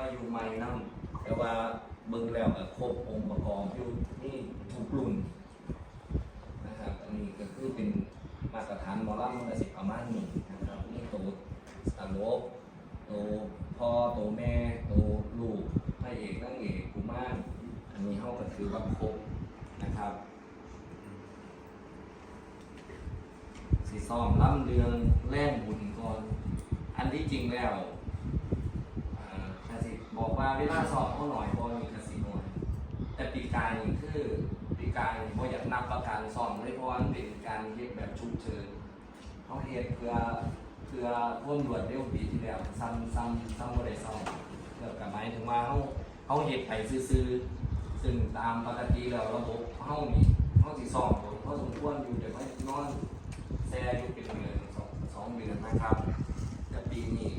มาอยู่ใหม่นำแต่ว่าเบิ่งแล้วก็ครบองค์ประกอบอยู่นี่ทุกรุ่นนะครับอันนี้ก็คือเป็นมาตรฐานหมอลำมันก็สิประมาณนี้นะครับนี่ตัวตลกตัวพ่อตัวแม่ตัวลูกพระเอกนางเอกกุมารอันนี้เฮาก็ถือว่าครบนะครับสีซ้อมล่ำเรืองแล่นบุญก่อน อันที่จริงแล้ว บอกว่าเวลาสอบเขาหน่อยบอมีกสิหน่อยแต่ปีกายนี่คือปีกายนี่บออยากนับประการสอบเลยเพราะว่ามันเป็นการเฮ็ดแบบฉุกเฉินเขาเฮ็ดเพื่อเพื่อร่วมรวดเร็วปีที่แล้วซ้ำซ้ำซ้ำบ่ได้ซ้อมเพื่อกับหมายถึงว่าเขาเขาเฮ็ดไปซื่อซึ่งตามปกติแล้วระบบเขานี่เขาสิซ้อมโดนเขาสมควรอยู่เดี๋ยวไม่นอน แซ่อยู่เป็นเดือนสองสองเดือนนะครับแต่ปีนี้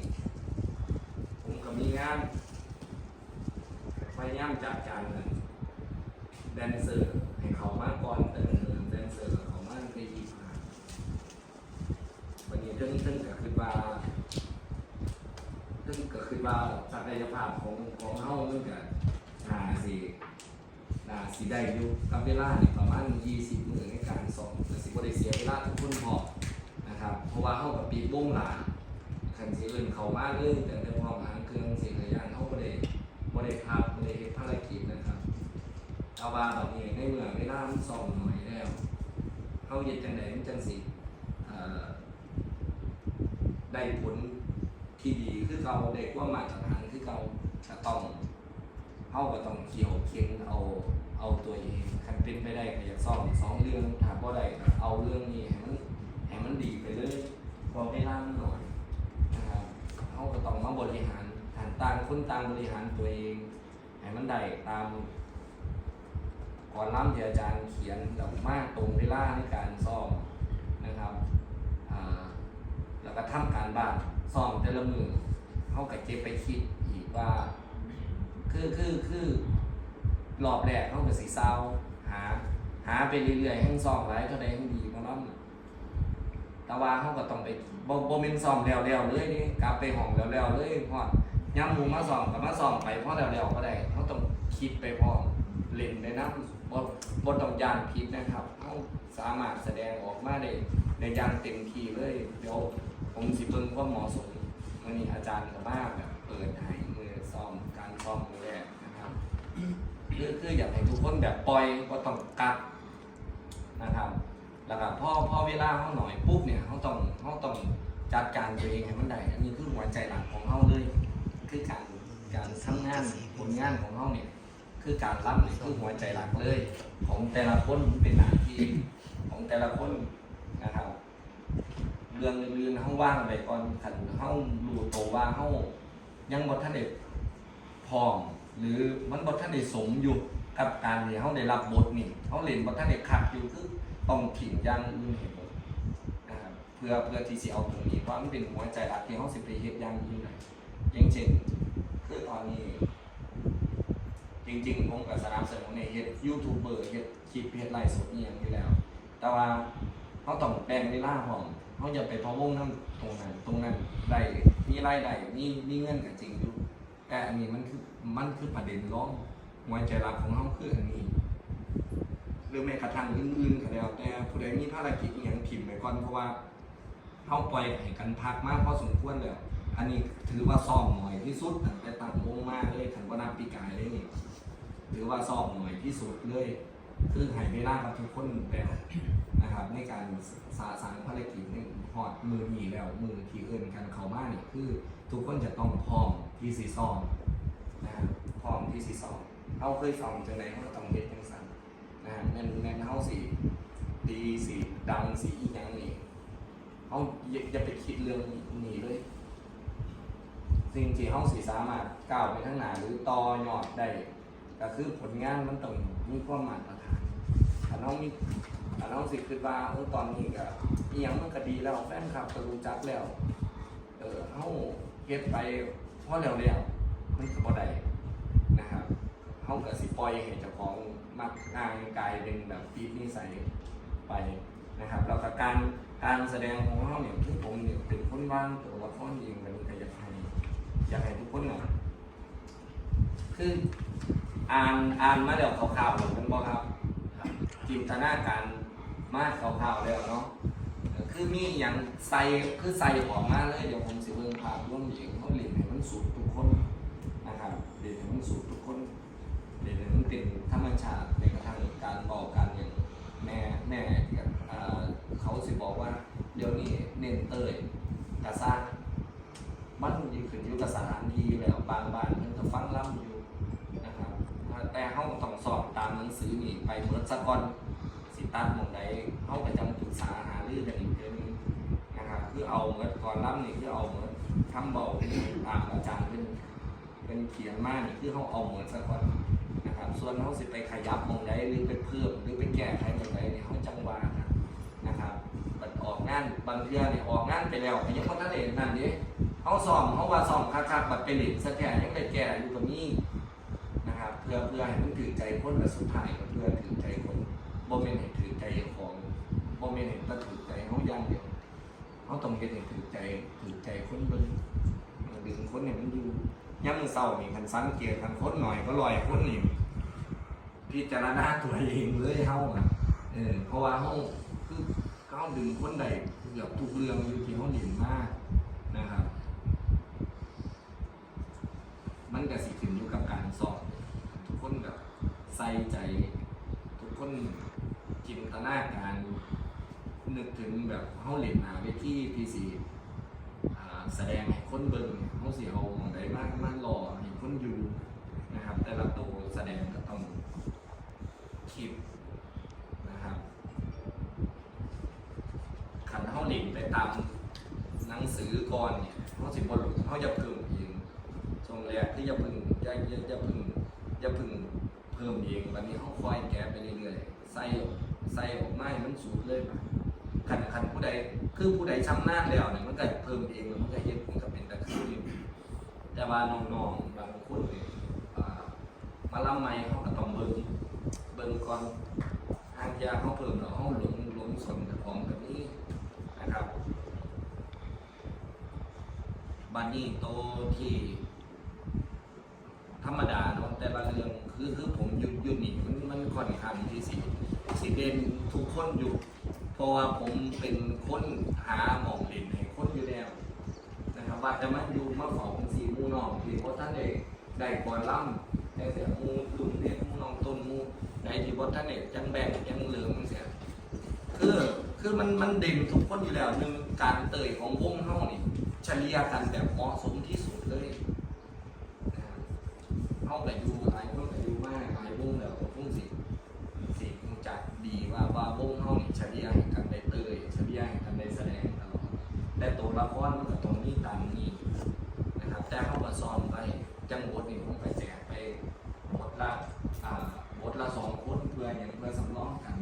ผมก็มีงานพยายามจัดการเงิน แดนเซอร์ให้เขามากก่อนเออแดนเซอร์เขามากไปอีกมาวันนี้เรื่องเรื่องก็คือว่าเรื่องก็คือว่าศักยภาพของของเฮาเรื่องกับหาสินาสิได้อยู่กับเวลาเนี่ยประมาณ 20มื้อในการสอนแต่สิบ่ได้เสียเวลาทุกคนพอนะครับ เพราะว่าเฮากับปีบวงหลาคันสิอื่นเข้ามาเลยแต่ในความหางเครื่องสิ่งหลายอย่างเฮาบ่ได้บ่ได้พักบ่ได้เฮ็ดภารกิจนะครับเอาว่าบัดนี้ในเมื่อเวลามันส่องหน่อยแล้วเฮาเฮ็ดจังไดมันจังสิเอ่อได้ผลที่ดีคือเก่าได้ความมาตรฐานคือเก่าก็ต้อง เขาก็ต้องเขี่ยวเคียงเอาเอาตัวเองคันเป็นไปได้ก็อยากซ่อมสองเรื่องถ้าบ่ได้ก็เอาเรื่องนี้ให้มันให้มันดีไปเลยพอได้ร่างหน่อยนะครับเขาก็ต้องมาบริหารฐานต่างคนต่างบริหารตัวเองให้มันได้ตามก่อนล่ำที่อาจารย์เขียนดอกมากตรงเวลาในการซ่อมนะครับแล้วก็ทำการบ้านซ่อมแต่ละมือเขาก็เก็บไปคิดอีกว่า คือคือคือรอบแรกเข้าก็สีเศร้าหา หาไปเรื่อยๆให้ซองไรเท่าใดให้ดีมาล้ำแต่ว่าเขาก็ต้องไปบ่บ่เป็นซองแล้วๆเลยนี่กลับไปห้องแล้วๆเลยพอดย้ำหมูมาซองกับมาซองไปพอแล้วๆก็ได้เขาต้องคิดไปพร้อมเล่นในน้ำบ่บ่ต้องยานผิดนะครับเขาสามารถแสดงออกมาได้ในยานเต็มที่เลยเดี๋ยวผมสิเบิ่งควาเหมาะสมวันนี้อาจารย์ก็มาแบบเปิดให้มือซ้อม การซ้อมมือแรกนะครับคือคืออยากให้ทุกคนแบบปล่อยก็ต้องกัดนะครับแล้วก็พ่อพ่อเวลาเขาหน่อยปุ๊บเนี่ยเขาต้องเขาต้องจัดการตัวเองให้มันได้อันนี้คือหัวใจหลักของเขาเลย คือการการทำงานผลงานของเขาเนี่ยคือการรับเนี่ยคือหัวใจหลักเลย ของแต่ละคนเป็นหน้าที่ของแต่ละคนนะครับเรื่องอื่นๆเขาว่างไปก่อนขันเขารู้ตัวว่าเขายังบทท่านเด็ พร้อม หรือมันบทท่านได้สมอยู่กับการที่เขาได้รับบทนี่เขาเล่นบทท่านได้ขัดอยู่คือต้องถิ่นย่างอื่นเห็นหมดนะครับเพื่อเพื่อที่สิเอาตรงนี้เพราะมันเป็นหัวใจหลักที่เขาสิไปเฮ็ดย่างอื่นเลยอย่างเช่นคือตอนนี้ จริงๆผมกับสนามเสริมเนี่ยเฮ็ดยูทูบเบอร์เฮ็ดคลิปเฮ็ดไลฟ์สดนี่อย่างนี้แล้ว แต่ว่าเขาต้องแบ่งเวลาพร้อมเขาอย่าไปพะวงทั้งตรงนั้นตรงนั้นได้มีรายได้มีมีเงินก็จริงอยู่ แต่อันนี้มันคือมันคือประเด็นร้องหัวใจหลักของเขาคืออันนี้หรือแม้กระทั่งอื่นๆก็แล้วแต่ผู้ใดมีภารกิจอย่างถิ่มไปก่อนเพราะว่าเขาปล่อยให้กันพักมากพอสมควรแล้วอันนี้ถือว่าซ่อมหน่อยที่สุดตั้งแต่ตั้งวงมากเลยขันว่านับปีกายเลยนี่ถือว่าซ่อมหน่อยที่สุดเลย คือให้เวลากับทุกคนแล้วนะครับ ในการสาสางภารกิจในหอดมือนีแล้วมือที่เอื่นกันเขามากนี่คือ ทุกคนจะต้องพร้อม ที่สีซอมนะพร้อมที่สีซอมเขาเคยซอมจังไหนเขาก็ต้องเฮ็ดจังสันนะครับแม่นแม่นเขาสีดีสีดังสีอีหยังนี่เขาอย่าไปคิดเรื่องนี้เลยสิ่งที่เขาสีสามารถก้าวไปข้างหน้าหรือต่อยอดได้ก็คือผลงานมันต้องมีความมาตรฐานถ้าน้องมีถ้าน้องสิคิดว่าเออตอนนี้ก็อีหยังมันก็ดีแล้วแฟนคลับก็รู้จักแล้ว เออเฮาเฮ็ดไป อแล้วแล้วมันก็บ่ได้นะครับเฮาก็สิปล่อยให้เจ้าของมักง่ายกลายเป็นแบบปีนิสัยไปนะครับแล้วก็การการแสดงของเฮาเนี่ยคือผมเนี่ยเป็นคนวางตัวละครเองมันก็อยากให้อยากให้ทุกคนน่ะคืออ่านอ่านมาแล้วข่าวๆหรือเป็นบ่ครับครับจินตนาการมาข่าวๆแล้วเนาะคือมีอย่างใส่คือใส่ออกมาเลยเดี๋ยวผมสิเบิ่งภาพร่วมเองเขาเล่นให้ มันสุดทุกคนนะครับเล่นให้มันสุดทุกคนเล่นให้มันเป็นธรรมชาติในกระทั่งการบอกการอย่างแม่แม่เขาสิบอกว่าเดี๋ยวนี้เน้นเตยกระซ่างมันยิ่งขึ้นอยู่กับสถานที่แล้วบางบ้านมันก็ฟังล่ำอยู่นะครับแต่เขาต้องสอบตามหนังสือนี่ไปเมิดสะก่อนสิตัดมองใดเขาก็จะมาปรึกษาหารือกัน เป็นเขียนมานี่คือเขาเอาเหมื่อซะก่อนนะครับ ส่วนเขาสิไปขยับมองใดหรือไปเพิ่มหรือไปแก้ไขมองใดเนี่ยเขาจังหวะนะครับบัดออกงานบางเทื่อเนี่ยออกงานไปแล้วยังบ่ทันได้นั่นเด้เขาซ้อมเขาว่าซ้อมคักๆบัดไปเล่นซะแท้ยังได้แก้อยู่กับนี้นะครับเพื่อเพื่อให้มันถือใจคนและสุดท้ายก็เพื่อถือใจคนบ่แม่นให้ถือใจของบ่แม่นให้ตะถือใจเฮาอย่างเดียวเฮาต้องเฮ็ดให้ถือใจถือใจคนเบิ่งดึงคนให้มันอยู่ ยามมื้อเช้านี่คันสังเกตคันคนหน่อยก็ลอยค้นนี่พิจารณาตัวเองเลยเฮาอะเออเพราะว่าเฮาคือเฮาดึงคนใดเกือบทุกเรื่องอยู่ที่เฮาเห็นมากนะครับ มันก็สิขึ้นอยู่กับการสอนทุกคนแบบใส่ใจ ทุกคนจินตนาการนึกถึงแบบเฮาเล่นหาเวทีที่สิอ่ แสดงให้คนเบิ่งเฮาสิเอาหมองใดมากมารอให้คนอยู่นะครับ แต่ละตัวแสดงก็ต้องคิดนะครับคันเฮาเล่นไปตามหนังสือก่อนเนี่ยเฮาสิบ่รู้เฮาอย่าเพิ่มเองช่วงแรกที่อย่าเพิ่งอย่าอย่าอย่าเพิ่งอย่าเพิ่งเพิ่มเองวันนี้เขาคอยแก้ไปเรื่อยๆใส่ใส่ออกไม้มันสูตรเลยป ขันขันผู้ใดคือผู้ใดชำนาญแล้วเนี่ยมันก็เพิ่มเองแล้วมันก็เฮ็ดมันก็เป็นตะคืออยู่แต่ว่าน้องๆบางคนเนี่ยอ่ามาล่ำใหม่เขาก็ต้องเบิ่งเบิ่งก่อนทางยาเขาเพิ่มแล้วเขาหลงหลงสนกับของแบบนี้นะครับบันนี้โตที่ธรรมดาเนาะแต่ละเรื่องคือคือผมหยุดหยุดนี่มันมันค่อนข้างที่สิสิเด่นทุกคนอยู่ ราะว่าผมเป็นคนหาหมองเล่นให้คนอยู่แล้วนะครับ ว่าจะมาอยู่มาเฝ้าของสีมูนองที่เพราะท่านได้ได้ก่อนล่ำแต่เสียมูลุงเด็กหมูนองต้นมูในที่เพราะท่านเนี่ยจังแบ่งจังเหลืองเสียคือคือมันมันเด่นทุกคนอยู่แล้วหนึ่งการเตยของวงเฮานี่เฉลี่ยกันแบบเหมาะสมที่สุดเลยนะครับ เขาแต่อยู่หลายคนแต่อยู่มากหลายวงแล้วก็คงสิสิรู้จักดีว่าว่าวงเขานี่เฉลี่ยให้กันได้เตยเฉลี่ยให้กันได้แสดงตลอดแต่ตัวละครมันก็ตรงนี้ตามนี้นะครับ แต่เขาก็ซ้อมไปจังบทนี่ผมไปแจกไปบทละอ่าบทละสองคนเพื่ออย่างเพื่อสำรองกัน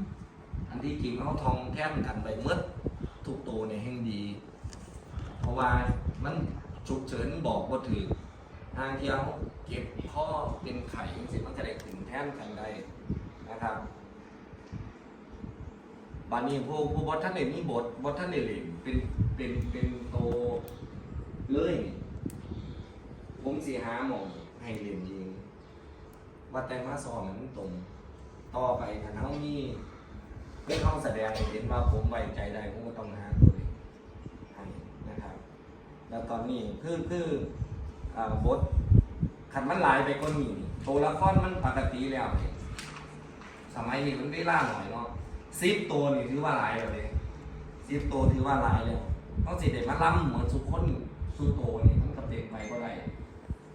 อันที่จริงเขาทองแท่นกันไปหมืดทุกตัวในแห่งดี เพราะว่ามันฉุกเฉินบอกว่าถือ ทางเที่ยวเก็บข้อเป็นไข่สิมันานขันได้นะครับบานนี้ผู้ผู้บอท่านเดมีบทบทท่านเดเล่นเป็นเป็นเป็นโตเลย ผมสีหาหมองให้เรียนเองว่าแต่มาสอนมันตรงต่อไปถ้าเขามีเรื่องห้องแสดงเห็นว่าผมไว้ใจได้ผมก็ต้องหาตัวเองให้นะครับ แล้วตอนนี้คือคืออบทขันมันหลายไปก็มี ตัวละครมันปกติแล้วเนี่ยสมัยนี้มันได้ล่าหน่อยเนาะซิปตัวนี่ถือว่าหลายแล้วเลยซิปตัวถือว่าหลายแล้วต้องสิเด็มาล่ำเหมือนสุกคนสุโตนี่มันกับเด็กไปก็ได้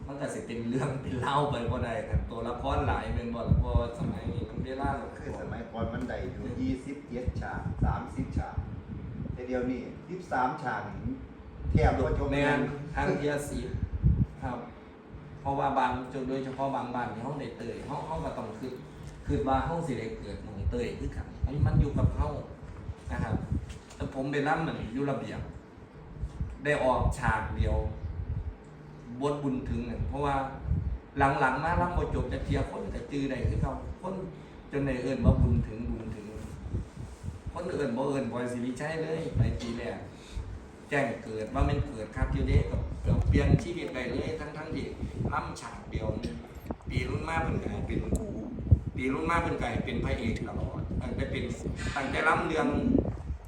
มันก็สิเป็นเรื่องเป็นเล่าไปก็ได้แต่ตัวละครหลายเป็นบทเพราะสมัยนี้มันได้ล่าหน่อยคือสมัยก่อนมันได้อยู่ยี่สิบเจ็ดฉากสามสิบฉากแต่เดียวนี้ยี่สิบสามฉากนี่แทบว่าจบแมนทางเทียสีครับ เพราะว่าบางจนโดยเฉพาะบางบ้านที่ห้องได้เตยห้องห้องก็ต้องคือคือว่าห้องสิได้เกิดหมองเตยคือกันอันมันอยู่กับห้องนะครับแต่ผมไปนั่งเหมือนอยู่ระเบียง ได้ออกฉากเดียวบทบุญถึงเนี่ยเพราะว่าหลังๆมาล่ำบ่จบจะเทียคนแต่จือได้คือเขาคนจนในเอิญว่าบุญถึงบุญถึง คนเอิญบ่เอิญบอยสิริชัยเลยไปปีแรก จ้งเกิดว่ามันเกิดครับอยู่เด้กับเปลี่ยนชีวิตไปเลยทั้งทั้งที่ล่ำฉากเดียวปีรุ่นมากเป็นไงเป็นปีรุ่นมากเป็นไก่เป็นพระเอกตลอดตั้งแต่เป็นตั้งแต่รับเรือง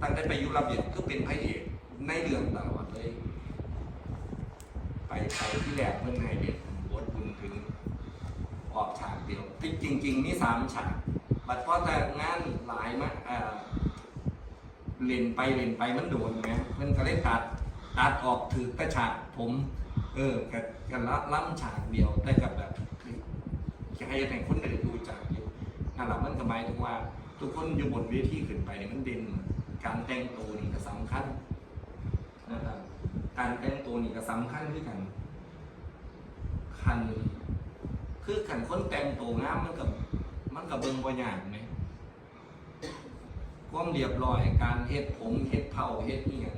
ตั้งแต่ไปยุรับเบียดก็เป็นพระเอกในเรื่องตลอดเลย ไปไปที่แหลกเพื่อนให้เด็กบทบุญถึงออกฉากเดียวจริงจริงนี่สามฉากบัดเพอแต่งานหลายมากอ่อ เล่นไปเล่นไปมันโดนไหมเพิ่นก็เลยตัดตัดออกถือแต่ฉากผม เออกันกันละล้ำฉากเดียวได้กับแบบจะให้แต่งคนได้ดูจากอยู่นั่นแหละมันก็หมายถึงว่า ทุกคนอยู่บนเวทีขึ้นไปนี่มันเด่นการแต่งตัวนี่ก็สำคัญนะครับการแต่งตัวนี่ก็สำคัญด้วยกันคันคือขันคนแต่งตัวงามมันกับมันกับเบิ่งบ่ยากไหม ความเรียบร้อยการเฮ็ดผมเฮ็ดเผาเฮ็ดอีหยัง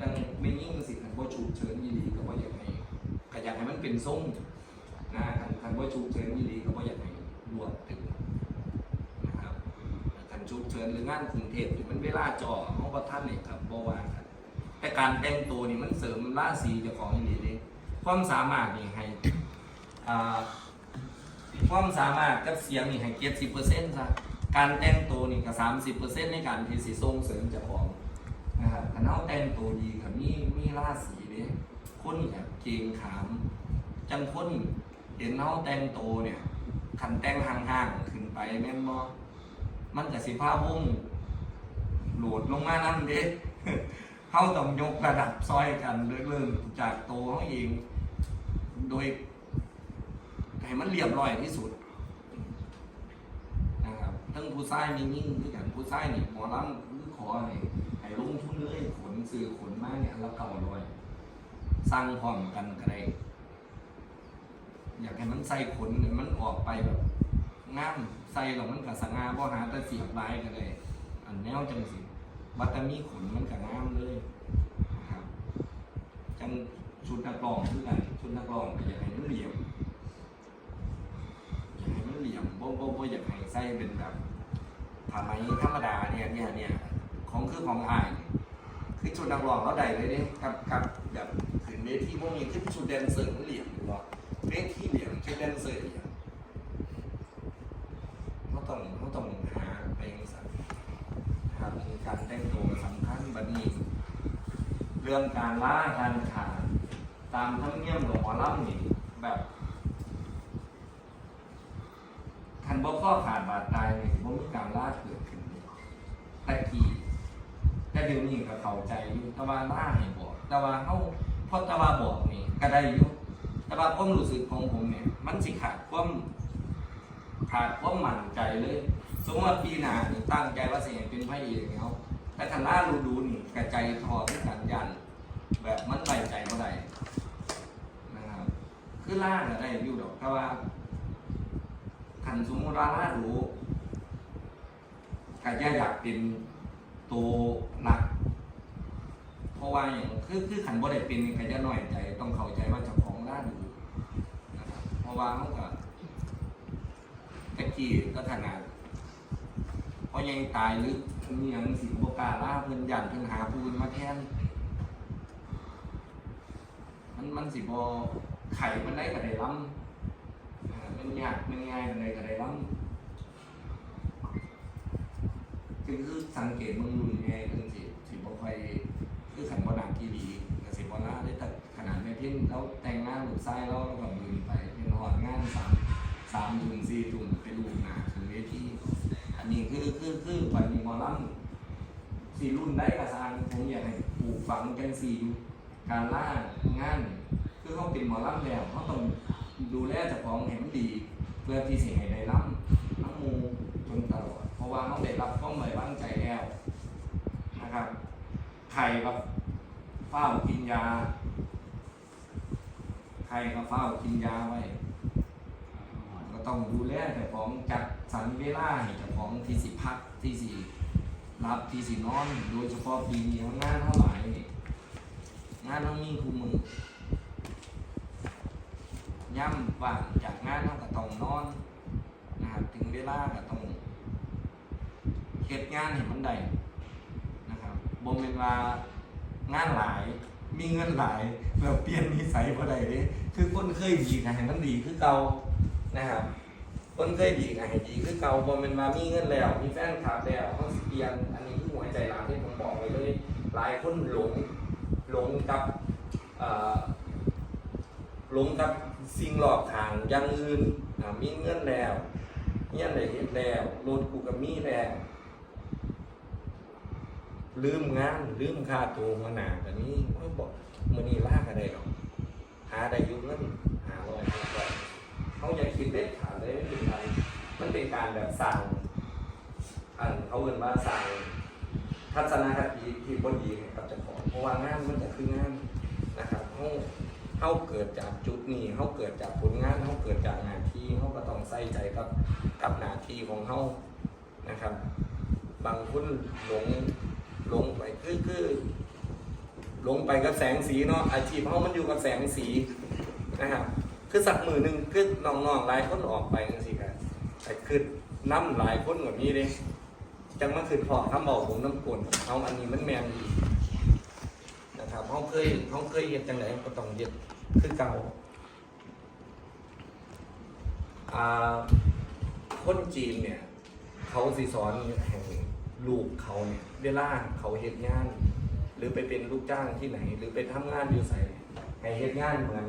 ดังไม่ยิ่งสิขันบ่ฉุกเฉินยีหลีก็บ่อยากให้ก็อยากให้มันเป็นทรงนะขันขันบ่ฉุกเฉินยีหลีก็บ่อยากให้รวดถึงนะครับขันฉุกเฉินหรืองานกรุงเทพที่มันเวลาจ่อเฮาบ่ทันนี่ครับบ่ว่ากันแต่การแต่งตัวนี่มันเสริมราศีเจ้าของอีหลีเด้ความสามารถนี่ให้อ่าความสามารถกับเสียงนี่ให้เกียรติสิบเปอร์เซ็นต์ซะ การแต่งตัวนี่ก็สามสิบเปอร์เซ็นต์ในการที่สิส่งเสริมเจ้าของนะครับถ้าเราแต่งตัวดีกับมีมีราศีเด้คนแบบเกงขาม จังคนเห็นเราแต่งตัวเนี่ยขันแต่งห่างๆขึ้นไปแม่นบ่มันกับสิภาพวงโหลดลงมานั่นเด้เข้าต้องยกระดับซอยกันเรื่อยๆจากตัวเขาเอง โดยให้มันเรียบร้อยที่สุด ทั้งผู้ชายมียิ่งด้วยกันผู้ชายนี่หมอลำคือขอให้ให้ลงทุนเลยขนซื้อขนมาเนี่ยแล้วเก่าร้อยสร้างพร้อมกันก็ได้อยากให้มันใส่ขนเนี่ยมันออกไปแบบงามใส่แล้วมันก็สง่าบ่หาแต่เสียบลายก็ได้อันแนวจังสิวัตตมีขนมันก็งามเลยครับจังชุดนักร้องคือกันชุดนักร้องก็อยากให้มันเหลี่ยม เหลี่ยมบ่บ่บ่อยากให้ใส่เป็นแบบผ้าไมธรรมดาเนี่ยเนี่ยเนี่ยของคือของอายคือชุดนักร้องเขาได้เลยเนี่ยกับกับแบบถึงเวทีพวกนี้คือชุดแดนเซอร์เหลี่ยมอยู่บ่เวทีเหลี่ยมชุดแดนเซอร์เหลี่ยมเขาต้องเขาต้องหาไปอย่างสั่นการแต่งตัวสำคัญบัดนี้ เรื่องการล่าการขาดตามธรรมเนียมของหมอลำนี่แบบ คันบ่ข้อขาดบาดตายนี่บ่มีการล่าเกิดขึ้นแต่กี้แต่เดี๋ยวนี้ก็เข้าใจอยู่แต่ว่าล่าให้บอก แต่ว่าเฮาพอแต่ว่าบอกนี่ก็ได้อยู่แต่ว่าความรู้สึกของผมเนี่ย มันสิขาดความขาดความมั่นใจเลยสมมติว่าปีหน้านี่ตั้งใจว่าสิให้เป็นพระเอกเนาแต่คันล่ารู้ดูนี่กระใจทอด้วยกันยันแบบมันไว้ใจบ่ได้นะครับ คือล่าก็ได้อยู่ดอกแต่ว่า ขันสมมติว่าล่ารู้ก็จะอยากเป็นตัวหนัก เพราะว่าอย่างคือคือขันบ่ได้เป็นนี่ก็จะน้อยใจ ต้องเข้าใจว่าเจ้าของล่าดูนะครับเพราะว่าเขาก็ตะกี้ก็ขนาดเพราะยังตายหรือมีอย่างสิบกล้าล่าเพิ่นยันเพิ่นหาผู้อื่นมาแทนมันมันสิบ่ไข่มันได้ก็ได้ล้ำอ่า มันยากมันง่ายอะไรก็ได้บ้างคือคือสังเกตมึงรุ่นไงเรื่องสิสิบ่ค่อยคือขันบ่หนักกีรีกับสิบ่ล่าได้แต่ขนาดแม่เพิ้ยนแล้วแต่งงาหรือไส้แล้วแล้วก็บืนไปเป็นหอดงานสามสามทุ่มสี่ทุ่มไปลูกหนาถึงเวทีอันนี้คือคือคือปัจจุบันล่ำสี่รุ่นได้กระซางผมอยากให้ปลูกฝังจังสี่ดูการล่างาน คือเขาเป็นหมอลำแล้วเขาต้อง ดูแลเจ้าของให้มันดี เพื่อที่สิให้ได้รับน้ำมูจนตลอด เพราะว่าเขาได้รับข้อมูลวางใจแล้วนะครับใครก็เฝ้ากินยาใครก็เฝ้ากินยาไว้ก็ต้องดูแลเจ้าของจัดสรรเวลาให้เจ้าของที่สิพักที่สิรับที่สินอน โดยเฉพาะปีนี้งานเท่าไหร่งานต้องมีคู่มือ ย่ำว่างจากงานเราก็ต้องนอนนะครับถึงเวลาก็ต้องเฮ็ดงานให้มันได้นะครับบ่แม่นว่างานหลายมีเงินหลายแล้วเปลี่ยนนิสัยบ่ได้เด้คือคนเคยดีก็ให้มันดีคือเก่านะครับคนเคยดีก็ให้ดีคือเก่าบ่แม่นว่ามีเงินแล้ว มีแฟนคลับแล้วเฮาสิเปลี่ยนอันนี้คือหัวใจหลักที่ผมบอกไว้เลย หลายคนหลงหลงกับหลงกับ สิ่งหลอกทางอย่างอื่นมีเงินแล้วเงี้ยได้เฮ็ดแล้วรถกูก็มีแล้วลืมงานลืมค่าตัวมาหนากันนี้ไม่บอกมือนี้ลากอะไรหรอกหาได้ยู่เงินหาลอยก่อนเขาอย่าคิดเด็ดขาดเลยไม่เป็นไรมันเป็นการแบบสั่งอันเขาเอินว่าสั่งทัศนคติที่พอดีกับเจ้าของเพราะว่างานมันจะคืองานนะครับ เขาเกิดจากจุดนี้เขาเกิดจากผลงานเขาเกิดจากหน้าที่เขาก็ต้องใส่ใจกับกับหน้าที่ของเขานะครับ บางคนหลงหลงไปคือคือลงไปกับแสงสีเนาะอาชีพเขามันอยู่กับแสงสีนะครับ คือสักมือหนึ่งคือน้องๆหลายคนออกไปจังซี่ครับแต่คือน้ำหลายคนกว่านี้เลยจังมาคือพอคำบอกผมน้ำกลนเอาอันนี้มันแมนดีนะครับเขาเคยเขาเคยเฮ็ดจังไหนก็ต้องเฮ็ด คือเก่าคนจีนเนี่ย เขาสิสอนให้ลูกเขาเนี่ยเวลาเขาเฮ็ดงาน หรือไปเป็นลูกจ้างที่ไหน หรือไปทำงานอยู่ใส่ให้เฮ็ดงานเหมือน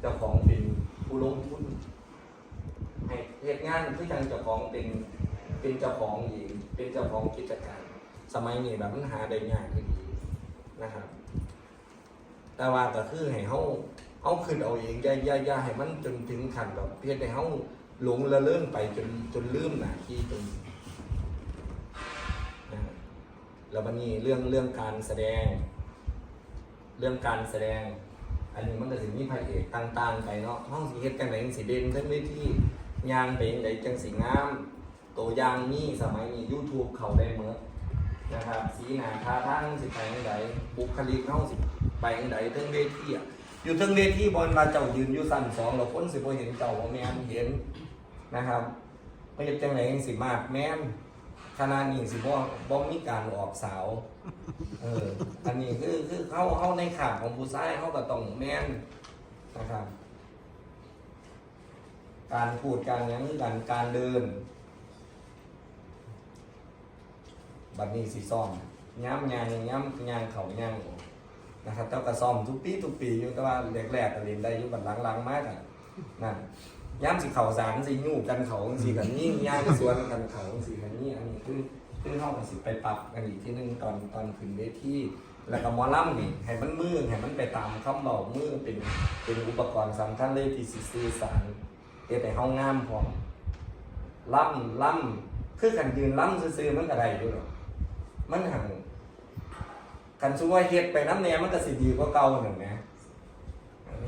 เจ้าของเป็นผู้ลงทุนให้เฮ็ดงานคือจังเจ้าของเป็นเป็นเจ้าของเองเป็นเจ้าของกิจการ สมัยนี้แบบมันหาได้ยากคือดีนะครับ แต่ว่าก็คือให้เฮาเฮาขึ้นเอาเองอย่าอย่าอย่าให้มันจนถึงขั้นแบบเพียงให้เฮาหลงละเลิ่งไปจนจนลืมหน้าที่จนแล้วมันนี่เรื่องเรื่องการแสดง เรื่องการแสดง อันนี้มันก็สิมีพระเอกต่างๆไปเนาะห้องสีเฮ็ดจังไหนสีเด่นทั้งเวทียางไปจังไดจังสีงามตัวยางมีสมัยนี้ YouTube เขาได้เมื่อนะครับ สีหนาท่าทางสิไปจังไดบุคลิกเฮาสิ ไปจังไดทั้งเวทีอะอยู่ทั้งเวทีบอลมาเจ้ายืนอยู่สั่นสองแล้วคนสิบ่เห็นเจ้าบ่แม่นเห็นนะครับไปเฮ็ดจังไหนจังสิมากแม่นขนาดนี้สิบ่บ่มีการออกสาวเอออันนี้คือคือเขาเขาในข่าวของผู้ชายเขาก็ต้องแม่นนะครับ การพูดการยังการการเดินบัดนี้สิซ่อมย้ำยางย้ำยางเขายางออก นะครับเจ้าก็ซ่อมทุกปีทุกปีอยู่แต่ว่าแรกๆก็เล่นได้อยู่บัดหลังๆมากอะนั่นย่ำสิเขาสารสิยูกันเขาสิกันนี่ย่างสวนกันเขาสิกันนี่อันนี้คือคือเข้ากับสิไปปรับกันอีกที่นึงตอนตอนขึ้นเวทีแล้วก็มอลำนี่ให้มันมือให้มันไปตามคำเบามือเป็นเป็นอุปกรณ์สำคัญเลยที่สิสื่อสารเฮ็ดให้เฮางามพร้อมล่ำล่ำคือกันยืนล่ำซื่อๆมันก็ได้อยู่หรอกมันหัง กันช่วยเฮ็ดไปน้ำแนมันก็สิดีกว่าเก่าหนึ่งนะ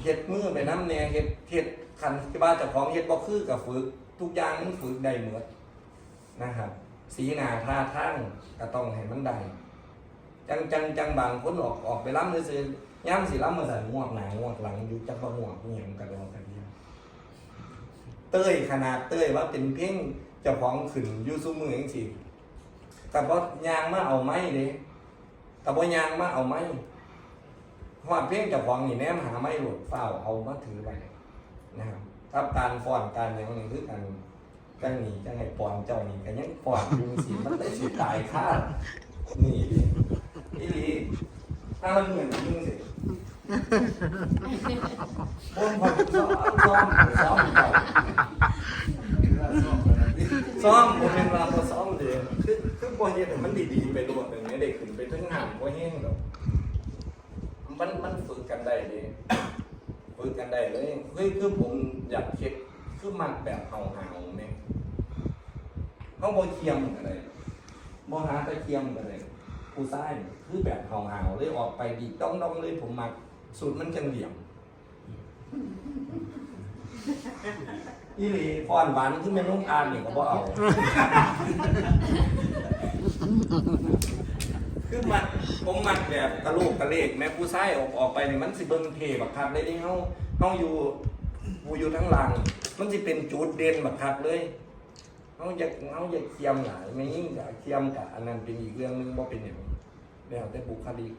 เฮ็ดมือไปน้ำแหน่เฮ็ดเฮ็ดคันที่บ้านเจ้าของเฮ็ดบ่คือกับฝึก ทุกอย่างมันฝึกได้หมดนะครับ สีหน้าท่าทางก็ต้องให้มันได้จังจังจังบางคนออกออกไปล้ำซื่อๆย่ำสิล้ำมาสั่นงวกหน้างวกหลังอยู่จักบ่งวกอีหยังกระดอกระเดียเต้ยขนาดเต้ยว่าเป็นเพ่งเจ้าของขึ้นอยู่ซุมือจังซี่แต่บ่ยางมาเอาไม้เด้ แต่บ่ยางมาเอาไม้หอดเพียงเจะของนี่แนมหาไม่หลุดเฝ้าเอามาถือไปนะครับกับการฟ้อนการอย่างนี้คือกันกันนี่จังไห้ปอนเจ้านี่กันยังปอนอยู่สิมันได้สิตายค่านี่ดิอีหลีถ้ามันเหมือนมึงสิบนพอซ้อมซ้อมซ้อมเก่า ซ้อมผมเป็นว่าพอซ้อมเลยคือคือพอเฮ็ดให้มันดีๆไปรวดอย่างนี้เด็กขึ้นไปถึงห่างพอแห้งดอกมันมันฝึกกันได้เลยฝึกกันได้เลยเฮ้ยคือผมอยากเช็คคือมันแบบเฮาหาวๆเนี่ยเขาบอเคียมกันเลยบอหาตะเคียมกันเลยผู้ชายคือแบบเฮาหาวๆเลยออกไปดีต้องต้องเลยผมมักสูตรมันจังเหลี่ยม อีหลีฟอนหวานคือแม่นุ่งอานนี่ก็บ่เอา คือมันผมมักแบบกระลกกระเลกแม่ผู้ชายออกออกไปนี่มันสิเบิ่งเทบักคักเลยนี่เฮาเฮาอยู่ผู้อยู่ทั้งหลัง มันสิเป็นจุดเด่นบักคักเลยเฮาอยากเฮาอยากเคียมหลายไม่ยิ่งอยากเคียมกับอันนั้นเป็นอีกเรื่องหนึงบ่เป็นอย่างแล้วแต่บุคลิก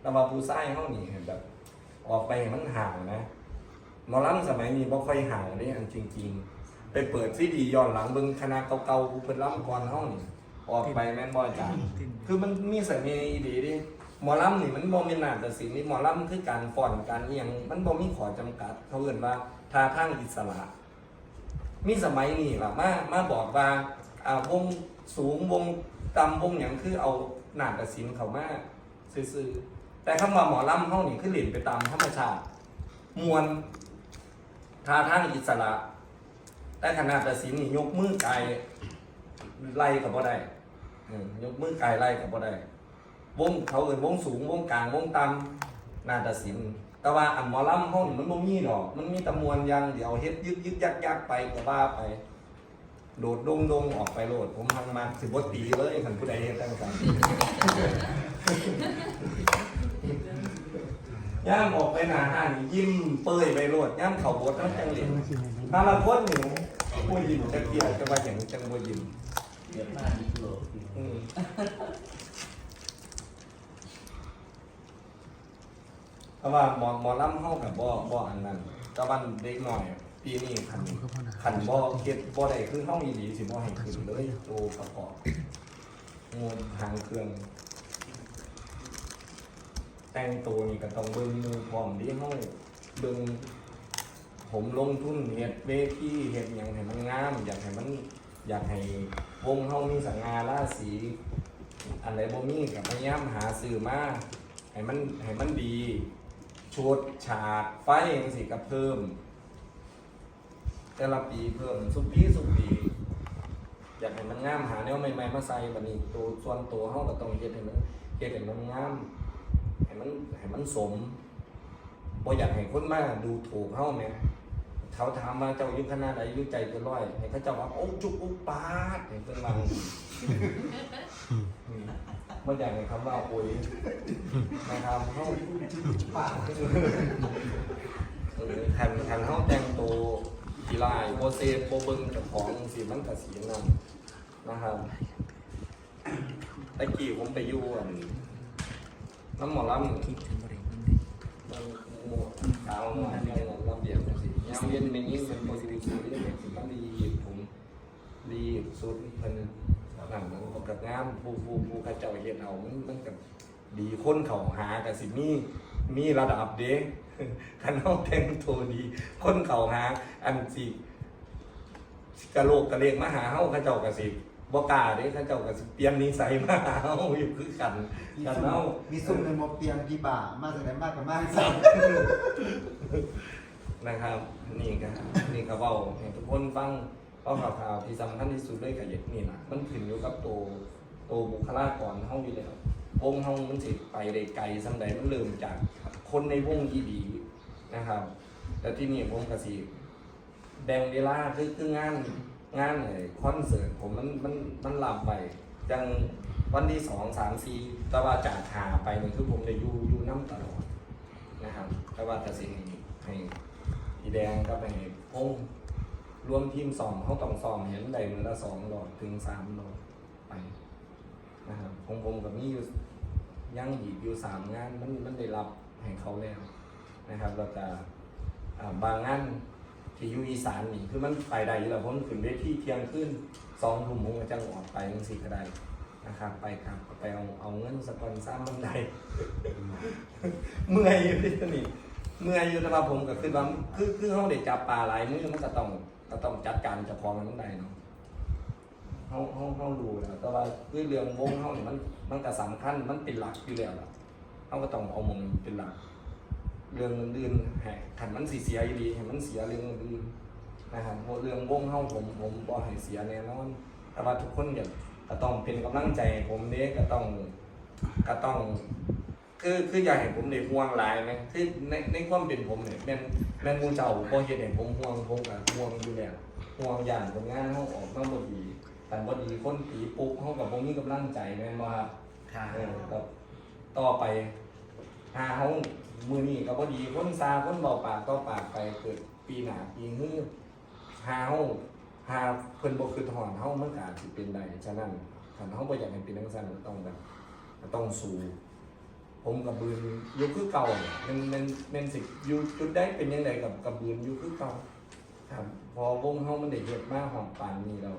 แต่ว่าผู้ชายเฮานี่แบบ ออกไปให้มันห่างนะ หมอลำสมัยนี้บ่ค่อยห่างเด้อันจริงไปเปิดซีดีย้อนหลังเบิ่งคณะเก่าๆผู้เพิ่นล่ำก่อนเฮานี่ออกไปแม่นบ่อาจารย์คือมันมีเสน่ห์ดีดิหมอลำนี่มันบ่แม่นนาฏศิลป์นี่หมอลำคือการฟ้อนการเอียง มันบ่มีข้อจำกัด เขาเอิ้นว่าท่าทางอิสระ มีสมัยนี้ล่ะมามาบอกว่าอ่าวงสูงวงต่ำวงหยังคือเอานาฏศิลป์เข้ามาซื่อๆแต่คำว่าหมอลำเฮานี่คือเล่นไปตามธรรมชาติมวล ท่าทางอิสระ แต่ขนาดศิลป์นี่ยกมือไกลไล่กับบ่ได้ยกมือไกลไล่กับบ่ได้วงเขาเอ่นวงสูงวงกลางวงต่ำนาฏศิลป์แต่ว่าอันหมอลำห้องมันบ่มีดอก มันมีตะมวลยังเดี๋ยวเฮ็ดยึกยึกยักยักไปก็ว่าไป โดดดงดงออกไปโลด ผมทางมาสิบ่ตีเลยคันผู้ใดเฮ็ดตั้งกัน ย่ามออกไปหน้าห้างนี่ยิ้มเปื่อยไปโลดย่ามเขาบดน้ำจังเหลวถ้าละคนนี่บ่ยิ้มจักเกียจะว่าหยังจังบ่ยิ้มเดี๋ยวมาอีกโลอืมเพราะว่าหมอหมอลำเฮากับบ่บ่อันนั้นต่วันเด็กหน่อย ปีนี้คันคันบ่เฮ็ดบ่ได้คือเฮาอีหลีสิบ่ให้ขึ้นเลยโตประกอบงูทางเครื่อง แต่งตัวนี่ก็ต้องเบิ่งมือพร้อมที่เฮาเบิ่งผมลงทุนเฮ็ดเวทีเฮ็ดหยังให้มันงาม อยากให้มันอยากให้วงเฮามีสง่าราศีอันไหนบ่มีก็พยายามหาซื้อมาให้มันให้มันดีชุดฉากไฟจังซี่ก็เพิ่ม แต่ละปีเพิ่มสุปีสุปีอยากให้มันงามหาแนวใหม่ๆมาใส่บัดนี้ตัวส่วนตัวเฮาก็ต้องเฮ็ดให้มันเฮ็ดให้มันงาม ให้มันให้มันสมบ่อยากให้คนมาดูถูกเฮาแหมเขาถามว่าเจ้าอยู่คณะใดอยู่ใจเกินร้อยให้เขาเจ้าว่าโอ้จุกอุปาดให้เพิ่นว่าอืมบ่อยากให้คำว่าโอยนะครับเฮาปากเออคันคันเฮาแต่งตัวกีฬาบ่เซฟบ่เบิ่งเจ้าของสิมันก็สินั่นนะครับตะกี้ผมไปอยู่อัน น้ำหมอลำมันหมวกขาวหน่อยในระเบียบจังซี่ยามเย็นเป็นยิ่งเป็นโพสิทีฟสูงที่เป็นสิ่งดีผมดีสุดเพิ่นนั่นมันก็กับงามผู้ผู้ผู้กระเจ้าเฮ็ดเอามันมันก็ดีคนเขาหาก็สิมีมีระดับเด้คันเฮาแต่งตัวดี คนเขาหา อันสิกะโลกกะเลกมาหาเฮาเขาเจ้าก็สิ บ่กล้าเด้เขาเจ้าก็สิเปลี่ยนนิสัยมาหาเฮาอยู่คือกันมีกันซุ่มเฮามีซุ่มในหมอเปียงกี่บ่ามาแสดงมากกับมากสั่นะครับนี่ก็นี่ก็เว้าให้ทุกคนฟังเพราะข่าวๆที่สำคัญที่สุดเลยก็อย่างนี่นะมันขึ้นอยู่กับตัวตัวบุคลากรเฮาอยู่แล้ววงเฮามันสิไปได้ไกลสำใดมันเริ่มจากคนในวงที่ดีนะครับ แล้วที่นี่ผมก็สิแบ่งเวลาคือคืองาน งานไอ้คอนเสิร์ตผมมันมันมันลำไปจังวันที่สองสามสี่แต่ว่าจากหาไปนี่คือผมได้อยู่อยู่น้ำตลอดนะครับแต่ว่าแต่สิ่งให้ให้อีแดงก็ไปพงรวมทีมสองเขาต้องสองเห็นได้มือละสองหลอดถึงสามหลอดไปนะครับผมผมกับนี่อยู่ยังอีกอยู่สามงานมันมันได้รับให้เขาแล้วนะครับแล้วก็อ่าบางงาน ที่อยู่อีสานนี่คือมันไปได้อยู่แล้วผมขึ้นเวทีเที่ยงขึ้นสองทุ่มผมก็จังออกไปยังสี่ก็ได้นะครับ ไปครับไปเอาเอาเงินสปอนเซอร์มันไดเมื่อยอยู่ที่นี่เมื่อยอายุแต่ว่าผมก็คือว่าคือคือเขาได้จับปลาหลายมือมันก็ต้องก็ต้องจัดการเจะพองมันได้เนาะเขาเขาเขารู้แล้วแต่ว่าคือเรื่องวงเขาเนี่ยมันมันก็สำคัญมันเป็นหลักอยู่แล้วล่ะเขาก็ต้องเอามงเป็นหลัก เรื่องอื่นๆให้ขันมันสีเสียอยู่ดีให้มันเสียเรื่องอื่นนะครับเพราะเรื่องวงเขาผมผมบ่ให้เสียแน่นอนแต่ว่าทุกคนเนี่ยก็ต้องเป็นกำลังใจให้ผมเด้ก็ต้องก็ต้อง คือคืออยากเห็นผมในห่วงหลายไหมคือในในความเป็นผมเนี่ยแม่นแม่นหมูเจ้าพอเห็นเห็นผมห่วงผมกับห่วงอยู่แล้วห่วงอย่างผลงานเขาออกมาบ่ดีแต่บ่ดีคนตีปุ๊บเขากับผมมีกำลังใจแม่นบ่ครับค่ะ เออก็ต่อไปหาเขา มือนี้ก็บ่ดีคนซาคนเบาปากต่อปากไปเกิดปีหนาปีฮื้อหาเขาหาเพิ่นบ่คือถอนเฮามันก็อาจสิเป็นได้ฉะนั้นถ้าเฮาบ่อยากให้เป็นจังซั่นก็ต้องแบบก็ต้องสู้ผมกับบืนอยุคคือเก่าเนี่ยมันมันมันสิอยู่จุดได้เป็นยังไงกับกับบืนอยุคคือเก่าครับพอวงเฮามันได้เฮ็ดมาหอมปานนี้แล้ว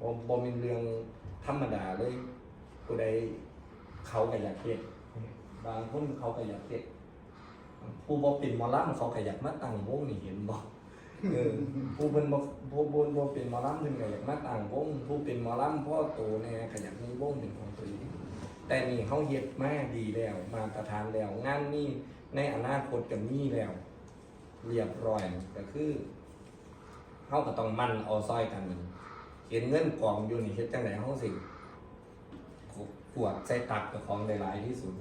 บ่บ่เป็นเรื่องธรรมดาเลยผู้ใดเขาก็อยากเฮ็ด บางคนเขาก็อยากเฮ็ดผู้บ่เป็นหมอลำเขาก็อยากมาตั้งวงนี่เห็นบ่เออผู้เพิ่นบ่ผู้บ่บ่เป็นหมอลำเพิ่นก็อยากมาตั้งวงผู้เป็นหมอลำพ่อโตแน่ก็อยากมีวงเป็นของตัวเองแต่นี่เฮาเฮ็ดมาดีแล้วมาตรฐานแล้วงานนี้ในอนาคตก็มีแล้ว เรียบร้อยก็คือเฮาก็ต้องมั่นเอาซอยกันเห็นเงินกองอยู่นี่เฮ็ดจังไดเฮาสิขวดใส่ตักกับของหลายที่สุด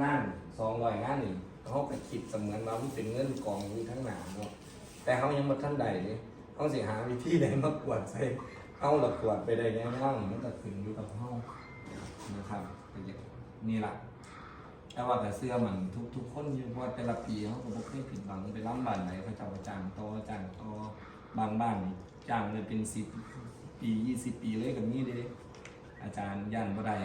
งาน200งานนี่เฮาก็คิดเสมือนว่ามันเป็นเงินกองอยู่ทั้งหนาเนาะแต่เฮายังบ่ทันใดนี่เฮาสิหาวิธีใดมากวดใส่เฮาละกวดไปได้ยาวๆมันก็ขึ้นอยู่กับเฮานะครับก็อย่างนี่ล่ะแต่ว่าแต่เสื้อมันทุกทุกคนอยู่เพราะว่าแต่ละปีเขาก็บ่เคยผิดหวังไปล้ำบ้านไหนเขาเจ้าจางต่อจ้างต่อบางบ้านจ้างเลยเป็นสิบปียี่สิบปีเลยกับนี้เลยอาจารย์ย่านบ่ได้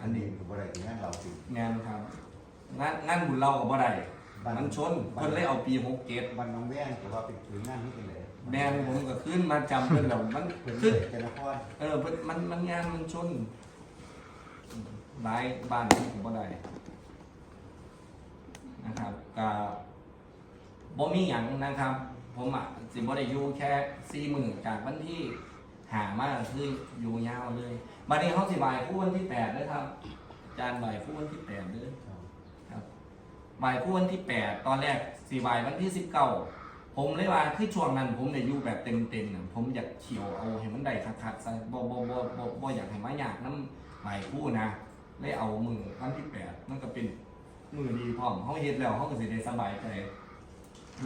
อัอันนนี้นี้คืออะไรที่งานเราสิงานครับ งานงานบุญเราก็บ่ได้บ้านมันชนเพิ่นเลยเอาปีหกเกตวันน้องแว่งแต่ว่าเป็นถืองานที่เป็นเลยแม่นผมก็ขึ้นมาจำเพิ่นแล้วมันเป็นคือเจนครเออเพิ่นมันมันงานมันชนหลายบ้านที่ผมบ่ได้นะครับก็บ่มีหยังนะครับ ผมอะสิบ่ได้อยู่แค่สี่หมื่นจากวันที่หามาคืออยู่ยาวเลย บัดนี้เฮาสิบ่ายคู่วันที่แปดเด้อครับอาจารย์บ่ายคู่วันที่แปดเด้อครับบ่ายคู่วันที่แปดตอนแรกสิบ่ายวันที่สิบเก้าผมเลยว่าคือช่วงนั้น ผมได้อยู่แบบเต็มๆนะผมอยากเขียวเอาให้มันได้คักๆซะบ่บ่บ่บ่บ่อยากให้มายากน้ำบ่ายคู่นะเลยเอามือวันที่แปดมันก็เป็นมือดีพร้อมเฮาเฮ็ดแล้วเฮาก็สิได้สบายใจ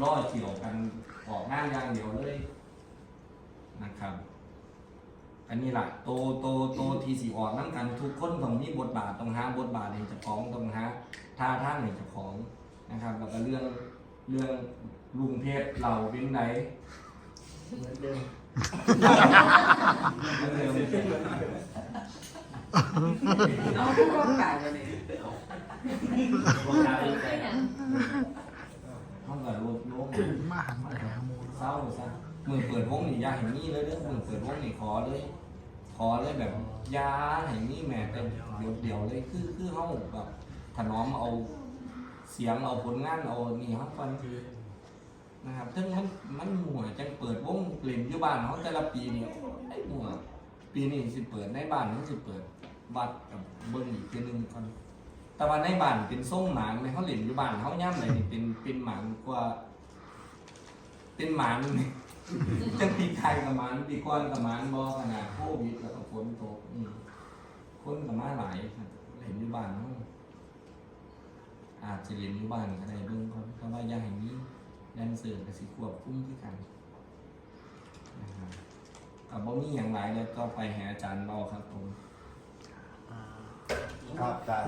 รอเกี่ยวกันออกงานอย่างเดียวเลยนะครับ อันนี้แหละโตโตโตทีสีออกน้ำกันทุกคนต้องมีบทบาทต้องหาบทบาทในเจ้าของต้องหาท่าทางในเจ้าของนะครับแล้วก็เรื่องเรื่องลุงเพชรเราเป็นไหนเหมือนเดิมเรื่องเดิมน้องผู้ร่วมกันวันนี้พวกเราอีกแต่ห้องกับรวมรวมมาหันมาหาโมเศร้าซะ มือเปิดวงนี่อยาเห็นนี่เลยเด้อมือเปิดวงนี่ขอเลย ขอเลยแบบอยาเห็นนี่แหม่แต่เดี๋ยวเดี๋ยวเลยคือคือเขาแบบถนอมเอาเสียงเอาผลงานเอานี่เขาฟันคือนะครับซึ่งมันมันหัวจังเปิดวงเล่นอยู่บ้านเขาแต่ละปีนี่ไอ้หัวปีนี้สิเปิดในบ้านเขาสิเปิดบัตรกับเบิ้งอีกทีหนึงก่อนแต่ว่าในบ้านเป็นส่งหมานเลยเขาเล่นอยู่บ้านเขาย่ำเลยนี่เป็นเป็นหมานกว่า เป็นหมานนี่ จังปีไทยกับมานปีก้อนกับมานบอขนาดโควิดแล้วก็ฝนตกอืมคนกับมาหลายครับเล่นอยู่บ้านเขาอาจจะเล่นอยู่บ้านก็ได้เบิ่งก่อนเพราว่าอย่างนี้แดนเซอร์กับสิควบคุ้มคือกันนะครับกับบ่มีอย่างไรแล้วก็ไปหาอาจารย์เบาครับผม ครับจารย์